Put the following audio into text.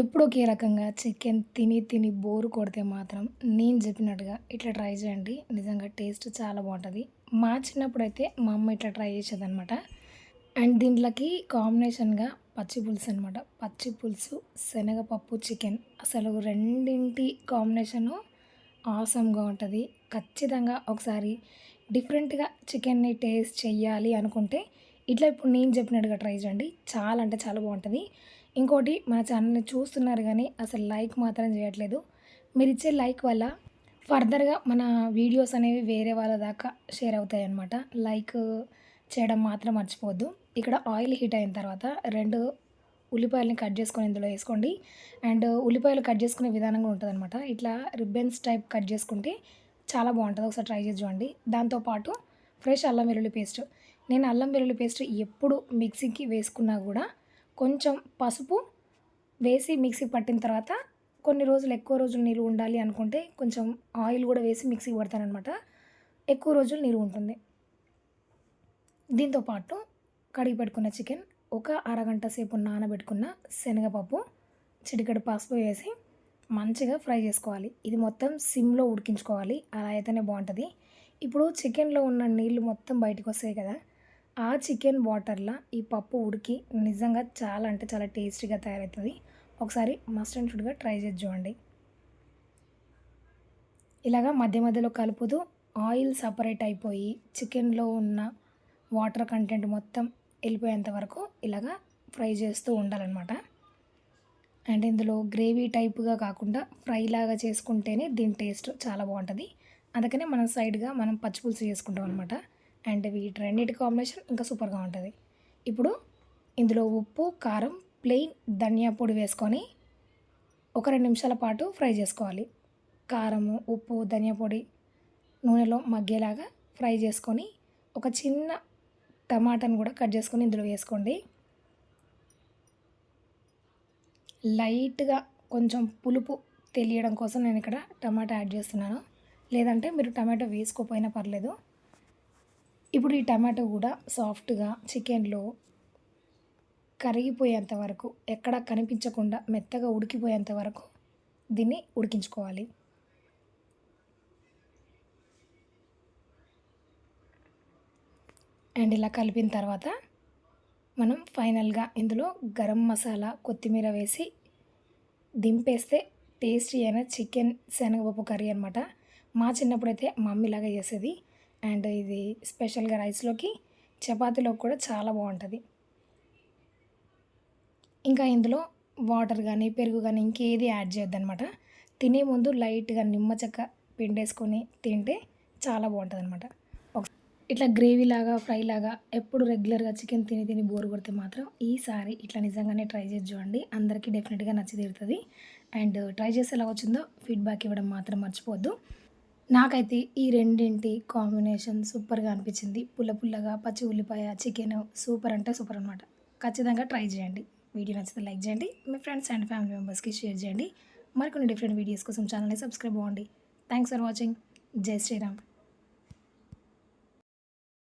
ఎప్పుడు ఒకే రకంగా చికెన్ తిని తిని బోరు కొడితే మాత్రం నేను చెప్పినట్టుగా ఇట్లా ట్రై చేయండి. నిజంగా టేస్ట్ చాలా బాగుంటుంది. మా చిన్నప్పుడు అయితే మా అమ్మ ఇట్లా ట్రై చేసేదనమాట అండ్ దీంట్లోకి కాంబినేషన్గా పచ్చి పులుసు అనమాట పచ్చి పులుసు శనగపప్పు చికెన్ అసలు రెండింటి కాంబినేషను ఆసమ్గా ఉంటుంది. ఖచ్చితంగా ఒకసారి డిఫరెంట్గా చికెన్ని టేస్ట్ చెయ్యాలి అనుకుంటే ఇట్లా ఇప్పుడు నేను చెప్పినట్టుగా ట్రై చేయండి. చాలా అంటే చాలా బాగుంటుంది. ఇంకోటి మన ఛానల్ని చూస్తున్నారు కానీ అసలు లైక్ మాత్రం చేయట్లేదు. మీరు ఇచ్చే లైక్ వల్ల ఫర్దర్గా మన వీడియోస్ అనేవి వేరే వాళ్ళ దాకా షేర్ అవుతాయి అన్నమాట లైక్ చేయడం మాత్రం మర్చిపోవద్దు. ఇక్కడ ఆయిల్ హీట్ అయిన తర్వాత రెండు ఉల్లిపాయలని కట్ చేసుకొని ఇందులో వేసుకోండి. అండ్ ఉల్లిపాయలు కట్ చేసుకునే విధానం కూడా ఉంటుంది అనమాట ఇట్లా రిబ్బన్స్ టైప్ కట్ చేసుకుంటే చాలా బాగుంటుంది. ఒకసారి ట్రై చేసి చూడండి. దాంతోపాటు ఫ్రెష్ అల్లం వెల్లుల్లి పేస్ట్. నేను అల్లం వెల్లుల్లి పేస్ట్ ఎప్పుడు మిక్సీకి వేసుకున్నా కూడా కొంచెం పసుపు వేసి మిక్సీ పట్టిన తర్వాత కొన్ని రోజులు ఎక్కువ రోజులు నీళ్ళు ఉండాలి అనుకుంటే కొంచెం ఆయిల్ కూడా వేసి మిక్సీకి పడతానమాట ఎక్కువ రోజులు నీరు ఉంటుంది. దీంతోపాటు కడిగి పెట్టుకున్న చికెన్ ఒక అరగంట సేపు నానబెట్టుకున్న శనగపప్పు చిటికెడు పసుపు వేసి మంచిగా ఫ్రై చేసుకోవాలి. ఇది మొత్తం సిమ్లో ఉడికించుకోవాలి. అలా అయితేనే బాగుంటుంది. ఇప్పుడు చికెన్లో ఉన్న నీళ్ళు మొత్తం బయటకు వస్తాయి కదా. ఆ చికెన్ వాటర్లో ఈ పప్పు ఉడికి నిజంగా చాలా అంటే చాలా టేస్టీగా తయారవుతుంది. ఒకసారి మస్ట్ అండ్ షుడ్గా ట్రై చేసి చూడండి. ఇలాగా మధ్య మధ్యలో కలుపుతూ ఆయిల్ సపరేట్ అయిపోయి చికెన్లో ఉన్న వాటర్ కంటెంట్ మొత్తం వెళ్ళిపోయేంత వరకు ఇలాగా ఫ్రై చేస్తూ ఉండాలన్నమాట. అండ్ ఇందులో గ్రేవీ టైప్గా కాకుండా ఫ్రై లాగా చేసుకుంటేనే దీని టేస్ట్ చాలా బాగుంటుంది. అందుకనే మనం సైడ్గా మనం పచ్చిపులుసు చేసుకుంటాం అనమాట అండ్ వీటి రెండింటి కాంబినేషన్ ఇంకా సూపర్గా ఉంటుంది. ఇప్పుడు ఇందులో ఉప్పు కారం ప్లెయిన్ ధనియా పొడి వేసుకొని ఒక రెండు నిమిషాల పాటు ఫ్రై చేసుకోవాలి. కారము ఉప్పు ధనియా పొడి నూనెలో మగ్గేలాగా ఫ్రై చేసుకొని ఒక చిన్న టమాటాను కూడా కట్ చేసుకొని ఇందులో వేసుకోండి. లైట్గా కొంచెం పులుపు తెలియడం కోసం నేను ఇక్కడ టమాటా యాడ్ చేస్తున్నాను. లేదంటే మీరు టమాటో వేసుకోపోయినా పర్లేదు. ఇప్పుడు ఈ టమాటో కూడా సాఫ్ట్గా చికెన్లో కరిగిపోయేంత వరకు ఎక్కడ కనిపించకుండా మెత్తగా ఉడికిపోయేంత వరకు దీన్ని ఉడికించుకోవాలి. అండ్ ఇలా కలిపిన తర్వాత మనం ఫైనల్గా ఇందులో గరం మసాలా కొత్తిమీర వేసి దింపేస్తే టేస్టీ అయిన చికెన్ శనగపప్పు కర్రీ అనమాట మా చిన్నప్పుడైతే మమ్మీలాగా చేసేది. అండ్ ఇది స్పెషల్గా రైస్లోకి చపాతీలోకి కూడా చాలా బాగుంటుంది. ఇంకా ఇందులో వాటర్ కానీ పెరుగు కానీ ఇంకేది యాడ్ చేయొద్దనమాట తినే ముందు లైట్గా నిమ్మ చెక్క పిండేసుకొని తింటే చాలా బాగుంటుంది అనమాట ఇట్లా గ్రేవీ లాగా ఫ్రై లాగా ఎప్పుడు రెగ్యులర్గా చికెన్ తిని తిని బోర్ కొడితే మాత్రం ఈసారి ఇట్లా నిజంగానే ట్రై చేసి చూడండి. అందరికీ డెఫినెట్గా నచ్చి తీరుతుంది. అండ్ ట్రై చేసి ఎలా వచ్చిందో ఫీడ్బ్యాక్ ఇవ్వడం మాత్రం మర్చిపోవద్దు. నాకైతే ఈ రెండింటి కాంబినేషన్ సూపర్గా అనిపించింది. పుల్ల పుల్లగా పచ్చి ఉల్లిపాయ చికెన్ సూపర్ అంటే సూపర్ అనమాట ఖచ్చితంగా ట్రై చేయండి. వీడియో నచ్చితే లైక్ చేయండి. మీ ఫ్రెండ్స్ అండ్ ఫ్యామిలీ మెంబర్స్కి షేర్ చేయండి. మరికొన్ని డిఫరెంట్ వీడియోస్ కోసం ఛానల్ని సబ్స్క్రైబ్ అవ్వండి. Thanks for watching. జై శ్రీరామ్.